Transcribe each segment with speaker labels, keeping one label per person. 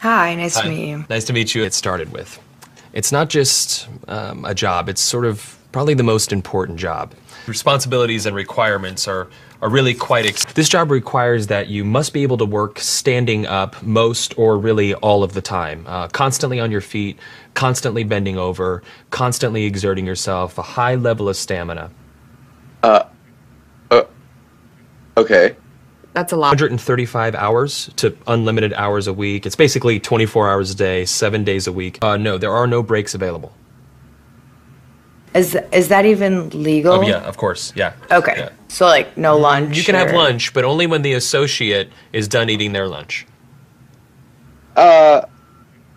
Speaker 1: Hi, nice
Speaker 2: Hi.
Speaker 1: to meet you.
Speaker 2: Nice to meet you. It started with. It's not just um, a job, it's sort of probably the most important job. Responsibilities and requirements are, are really quite. Ex- this job requires that you must be able to work standing up most or really all of the time, uh, constantly on your feet, constantly bending over, constantly exerting yourself, a high level of stamina.
Speaker 3: Uh Okay.
Speaker 1: That's a lot.
Speaker 2: 135 hours to unlimited hours a week. It's basically 24 hours a day, seven days a week. Uh, no, there are no breaks available.
Speaker 1: Is is that even legal?
Speaker 2: Oh, yeah, of course. Yeah.
Speaker 1: Okay.
Speaker 2: Yeah.
Speaker 1: So like no lunch.
Speaker 2: You can have lunch, but only when the associate is done eating their lunch.
Speaker 3: Uh,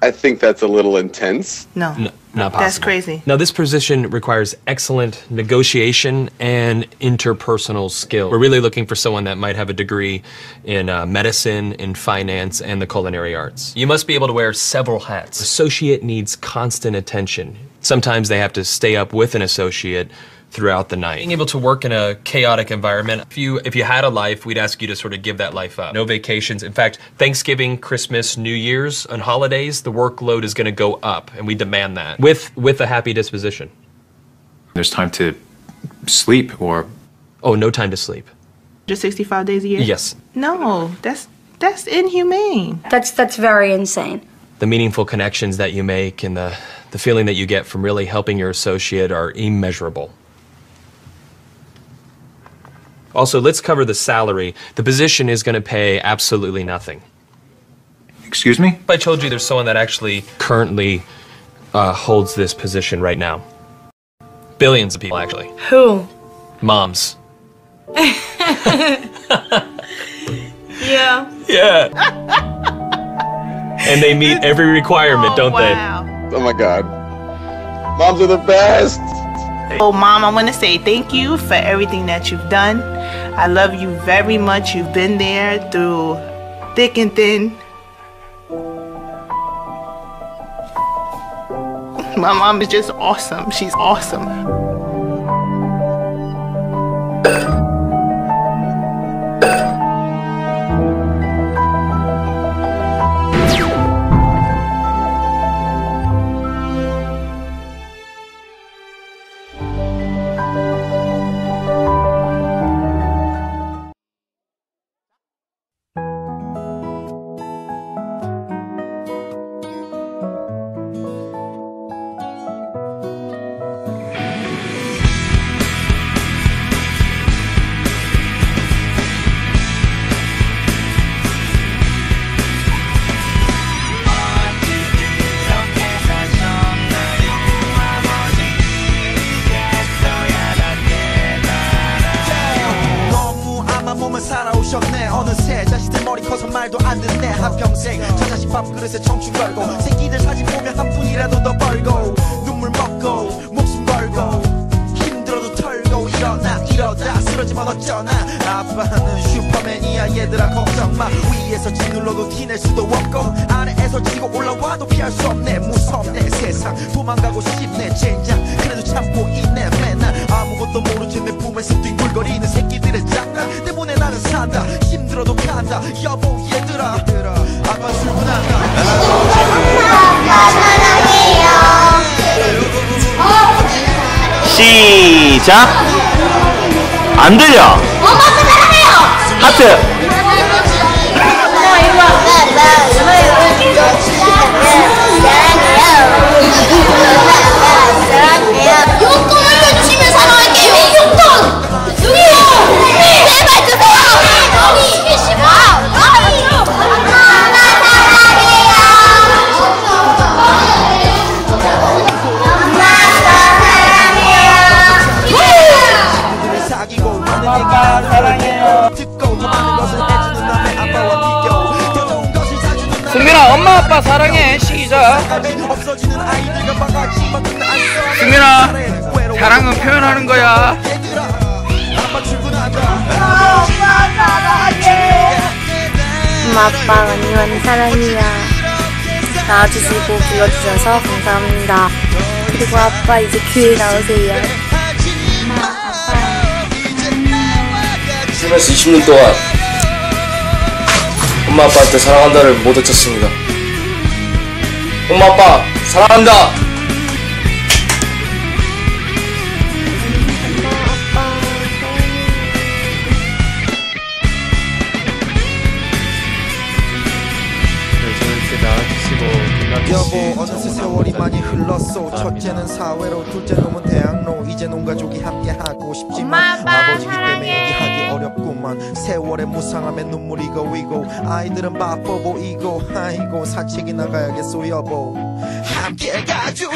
Speaker 3: I think that's a little intense.
Speaker 4: No.
Speaker 2: No, not possible.
Speaker 4: That's crazy.
Speaker 2: Now, this position requires excellent negotiation and interpersonal skill. We're really looking for someone that might have a degree in uh, medicine, in finance, and the culinary arts. You must be able to wear several hats. Associate needs constant attention. Sometimes they have to stay up with an associate throughout the night. Being able to work in a chaotic environment, if you if you had a life, we'd ask you to sort of give that life up. No vacations. In fact, Thanksgiving, Christmas, New Year's, and holidays, the workload is going to go up, and we demand that with with a happy disposition.
Speaker 5: There's time to sleep or
Speaker 2: Oh, no time to sleep.
Speaker 4: Just 65 days a year?
Speaker 2: Yes.
Speaker 4: No, that's that's inhumane.
Speaker 6: That's that's very insane.
Speaker 2: The meaningful connections that you make and the the feeling that you get from really helping your associate are immeasurable. Also, let's cover the salary. The position is going to pay absolutely nothing.
Speaker 5: excuse me?
Speaker 2: If I told you there's someone that actually currently uh, holds this position right now. Billions of people, actually.
Speaker 1: Who?
Speaker 2: Moms.
Speaker 4: Yeah.
Speaker 2: Yeah. and they meet every requirement, don't
Speaker 4: wow.
Speaker 3: Oh my god. Moms are the best.
Speaker 4: Oh, Mom, I want to say thank you for everything that you've done. I love you very much. You've been there through thick and thin. My mom is just awesome. She's awesome.
Speaker 7: 말도 안 듣네 한평생. 저 자식 밥그릇에 청춘 걸고 새끼들 사진 보면 한 푼이라도 더 벌고 눈물 먹고 목숨 걸고 힘들어도 털고 일어나 이러다 쓰러지면 어쩌나. 아빠는 슈퍼맨이야 얘들아 걱정 마. 위에서 짓눌러도 티낼 수도 없고 아래에서 지고 올라와도 피할 수 없네. 무섭네 세상. 도망가고 싶네 젠장. 그래도 참고 있네 아무것도 모르지 내 품에서 뒹굴거리는 새끼들의 장난 때문에 나는 산다 힘들어도 간다 여보 얘들아 아빠 출근한다
Speaker 8: 시작. 안 들려. 하트.
Speaker 9: 용
Speaker 8: 승민아 엄마 아빠 사랑해. 시작. 승민아 사랑은 표현하는 거야.
Speaker 6: 엄마 아빠 많이 많이 사랑해요 나와주시고 불러주셔서 감사합니다. 그리고 아빠 이제 교회 나오세요.
Speaker 8: 엄마 아빠 1 0에서 20년 동안 엄마 아빠한테 사랑한다를 못 외쳤습니다. 엄마 아빠 사랑한다.
Speaker 7: 여보 어느새 세월이 많이 흘렀어 첫째는 사회로 둘째 놈은 대학로 이제 온 가족이 함께하고 싶지만 아버지기 때문에 얘기하기 어렵구만. 세월의 무상함에 눈물이 고이고 아이들은 바빠 보이고 아이고 산책이 나가야겠어 여보. 함께 가주시오